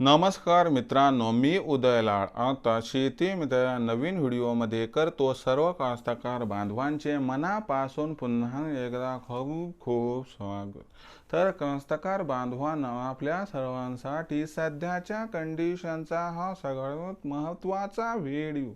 नमस्कार मित्रांनो मी उदय लाड. आता शेती मित्र नवीन व्हिडिओमध्ये करतो सर्व कास्तकार बांधवांचे मनापासून पुन्हा एकदा खूप खूप स्वागत. तर कास्तकार बांधवांना आपल्या सर्वांसाठी सध्याच्या कंडिशनचा हा सगळ्यात महत्त्वाचा व्हिडिओ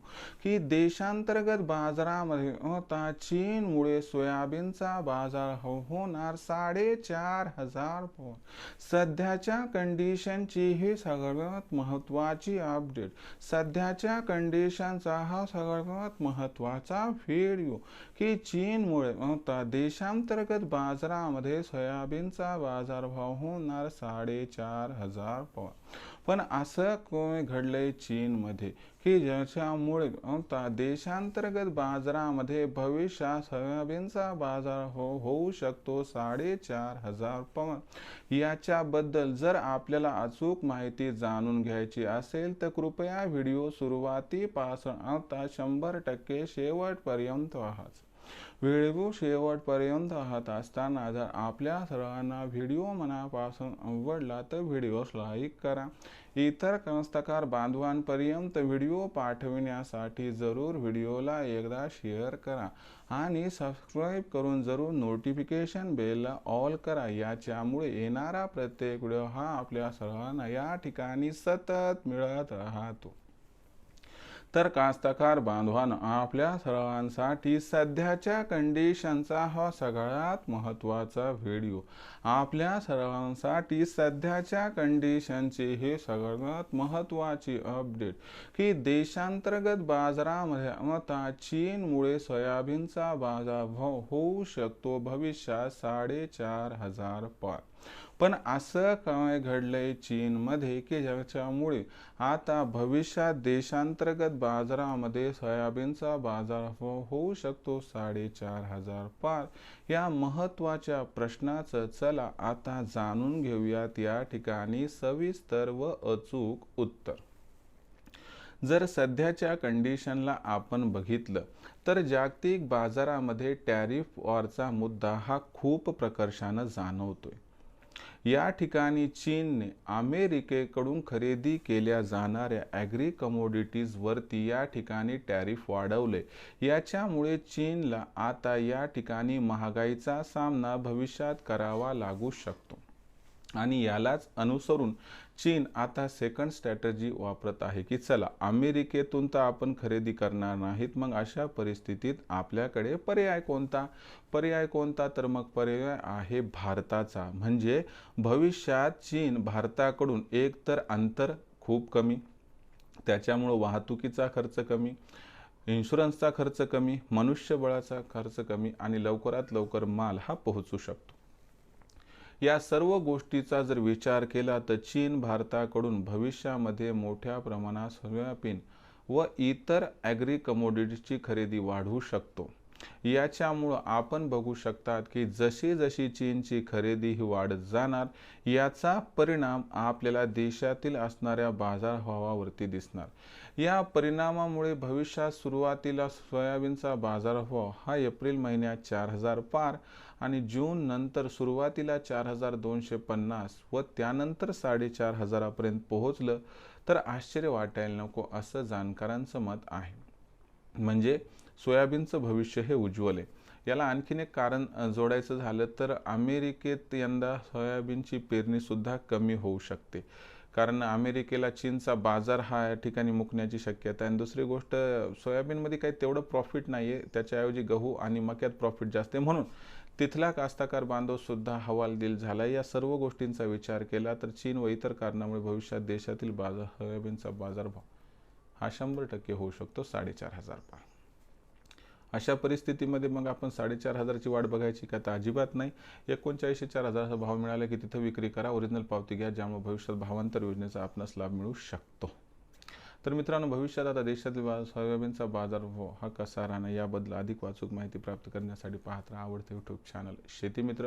की देशांतर्गत बाजारामध्ये आता चीनमुळे सोयाबीनचा बाजार हो-, होणार साडेचार हजार पॉईंट सध्याच्या कंडिशनची ही सगळ्यात महत्त्वाची अपडेट. सध्याच्या कंडिशनचा हा सगळ्यात महत्त्वाचा व्हिडिओ की चीनमुळे आता देशांतर्गत बाजारामध्ये सोयाबीनचा बाजारभाव होणार साडेचार हजार पॉ पण असं काय घडलंय चीनमध्ये की ज्याच्यामुळे आता देशांतर्गत बाजारामध्ये भविष्यात सोयाबीनचा बाजार हो होऊ शकतो साडेचार हजार पवन. याच्याबद्दल जर आपल्याला अचूक माहिती जाणून घ्यायची असेल तर कृपया व्हिडिओ सुरुवातीपासून आता शंभर टक्के शेवटपर्यंत आहात व्हिडिओ शेवटपर्यंत राहत असताना जर आपल्या सर्वांना व्हिडिओ मनापासून आवडला तर व्हिडिओस लाईक करा. इतर कंस्तकार बांधवांपर्यंत व्हिडिओ पाठविण्यासाठी जरूर व्हिडिओला एकदा शेअर करा आणि सबस्क्राईब करून जरूर नोटिफिकेशन बेलला ऑल करा. याच्यामुळे येणारा प्रत्येक व्हिडिओ हा आपल्या सर्वांना या ठिकाणी सतत मिळत राहतो. तर कास्तकार बांधवान आपल्या सर्वांसाठी सध्याच्या कंडिशनचा हा सगळ्यात महत्त्वाचा व्हिडिओ आपल्या सर्वांसाठी सध्याच्या कंडिशनची हे सगळ्यात महत्त्वाची अपडेट की देशांतर्गत बाजारामध्ये आता चीनमुळे सोयाबीनचा बाजारभाव होऊ शकतो भविष्यात साडेचार हजार पार. पण असं काय घडलंय चीनमध्ये की ज्याच्यामुळे आता भविष्यात देशांतर्गत बाजारामध्ये सोयाबीनचा बाजारभाव हो-, होऊ शकतो? साडेचार हजार पार. या महत्त्वाच्या प्रश्नाचं चला आता जाणून घेऊयात या ठिकाणी सविस्तर व अचूक उत्तर. जर सध्याच्या कंडिशनला आपण बघितलं तर जागतिक बाजारामध्ये टॅरिफ वॉरचा मुद्दा हा खूप प्रकर्षानं जाणवतोय. या ठिकाणी चीनने अमेरिकेकडून खरेदी केल्या जाणाऱ्या ॲग्री कमोडिटीजवरती या ठिकाणी टॅरिफ वाढवले. याच्यामुळे चीनला आता या ठिकाणी महागाईचा सामना भविष्यात करावा लागू शकतो. आणि यालाच अनुसरून चीन आता सेकंड स्ट्रॅटर्जी वापरत आहे की चला अमेरिकेतून तर आपण खरेदी करणार नाहीत मग अशा परिस्थितीत आपल्याकडे पर्याय कोणता? पर्याय कोणता तर मग पर्याय आहे भारताचा. म्हणजे भविष्यात चीन भारताकडून एक तर अंतर खूप कमी त्याच्यामुळं वाहतुकीचा खर्च कमी इन्शुरन्सचा खर्च कमी मनुष्यबळाचा खर्च कमी आणि लवकरात लवकर माल हा पोहोचू शकतो. या सर्व गोष्टीचा जर विचार केला तर चीन भारताकडून भविष्यामध्ये मोठ्या प्रमाणात सोयाबीन व इतर ॲग्री कमोडिटीची खरेदी वाढवू शकतो. याच्यामुळं आपण बघू शकतात की जशी जशी चीनची खरेदी ही वाढत जाणार याचा परिणाम आपल्याला देशातील असणाऱ्या बाजारभावावरती दिसणार. या परिणामामुळे भविष्यात सुरुवातीला सोयाबीनचा बाजारभाव हा एप्रिल महिन्यात चार हजार पार आणि जून नंतर सुरुवातीला चार हजार दोनशे पन्नास व त्यानंतर साडेचार हजारापर्यंत पोहोचलं तर आश्चर्य वाटायला नको असं जाणकारांचं मत आहे. म्हणजे सोयाबीनचं भविष्य हे उज्ज्वल आहे. याला आणखीन एक कारण जोडायचं झालं तर अमेरिकेत यंदा सोयाबीनची पेरणीसुद्धा कमी होऊ शकते. कारण अमेरिकेला चीनचा बाजार हा या ठिकाणी मुकण्याची शक्यता आहे. आणि दुसरी गोष्ट सोयाबीनमध्ये काही तेवढं प्रॉफिट नाही आहे त्याच्याऐवजी गहू आणि मक्यात प्रॉफिट जास्त आहे. म्हणून तिथला कास्ताकार बांधवसुद्धा हवाल हवालदिल झाला. या सर्व गोष्टींचा विचार केला तर चीन व इतर कारणामुळे भविष्यात देशातील बाजार सोयाबीनचा बाजारभाव हा शंभर टक्के होऊ शकतो साडेचार हजार पार. अशा परिस्थितीमध्ये मग आपण साडेचार हजारची वाट बघायची का? तर अजिबात नाही. एकोणचाळीसशे चार हजाराचा भाव मिळाला की तिथं विक्री करा ओरिजिनल पावती घ्या ज्यामुळे भविष्यात भावांतर योजनेचा आपणास लाभ मिळू शकतो. तर मित्रांनो भविष्यात आता देशातील सोयाबीनचा बाजारभाव हा कसा राहणार याबद्दल अधिक वाचूक माहिती प्राप्त करण्यासाठी पाहत राहा आवडते यूट्यूब चॅनल शेती मित्र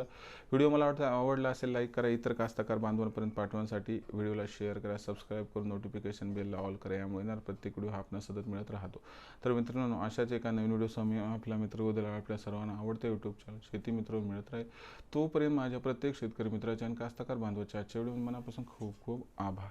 व्हिडिओ मला वाटतं आवडला असेल लाईक करा. इतर कास्तकार बांधवांपर्यंत पाठवण्यासाठी व्हिडिओला शेअर करा. सबस्क्राईब करून नोटिफिकेशन बेलला ऑल करा. यामुळे येणार प्रत्येक व्हिडिओ हा सतत मिळत राहतो. तर मित्रांनो अशाच एका नवीन व्हिडिओ मी आपला मित्र उद्या आपल्या सर्वांना आवडते यूट्यूब चॅनल शेती मित्र मिळत राहील तोपर्यंत माझ्या प्रत्येक शेतकरी मित्राच्या आणि कास्तकार बांधवाच्या आजच्या व्हिडिओ मनापासून खूप खूप आभार.